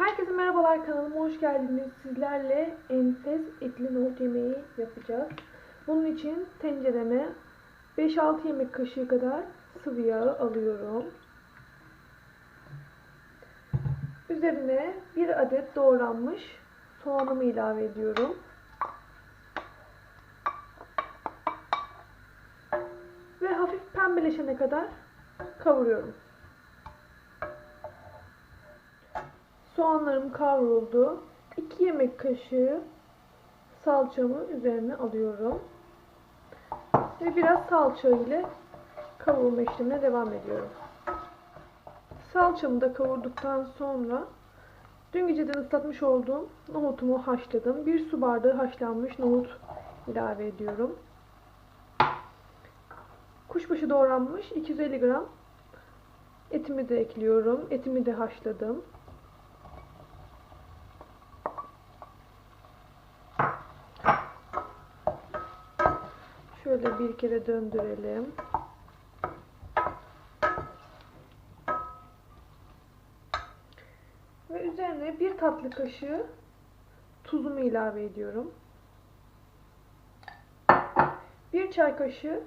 Herkese merhabalar kanalıma hoş geldiniz. Sizlerle enfes etli nohut yemeği yapacağız. Bunun için tencereme 5-6 yemek kaşığı kadar sıvı yağı alıyorum. Üzerine bir adet doğranmış soğanımı ilave ediyorum. Ve hafif pembeleşene kadar kavuruyorum. Soğanlarım kavruldu. 2 yemek kaşığı salçamı üzerine alıyorum. Ve biraz salça ile kavurma işlemine devam ediyorum. Salçamı da kavurduktan sonra dün geceden ıslatmış olduğum nohutumu haşladım. Bir su bardağı haşlanmış nohut ilave ediyorum. Kuşbaşı doğranmış 250 gram etimi de ekliyorum. Etimi de haşladım. Şöyle bir kere döndürelim. Ve üzerine bir tatlı kaşığı tuzumu ilave ediyorum. Bir çay kaşığı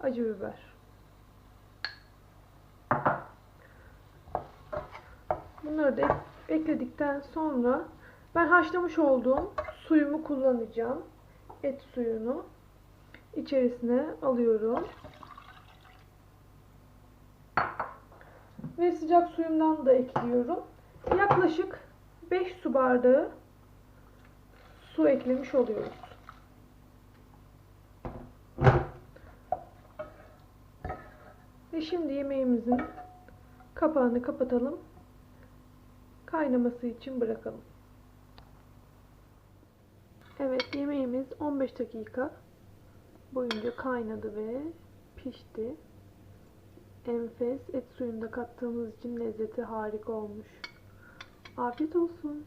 acı biber. Bunları da ekledikten sonra ben haşlamış olduğum suyumu kullanacağım. Et suyunu içerisine alıyorum. Ve sıcak suyumdan da ekliyorum. Yaklaşık 5 su bardağı su eklemiş oluyoruz. Ve şimdi yemeğimizin kapağını kapatalım. Kaynaması için bırakalım. Evet yemeğimiz 15 dakika boyunca kaynadı ve pişti. Enfes et suyunda kattığımız için lezzeti harika olmuş. Afiyet olsun.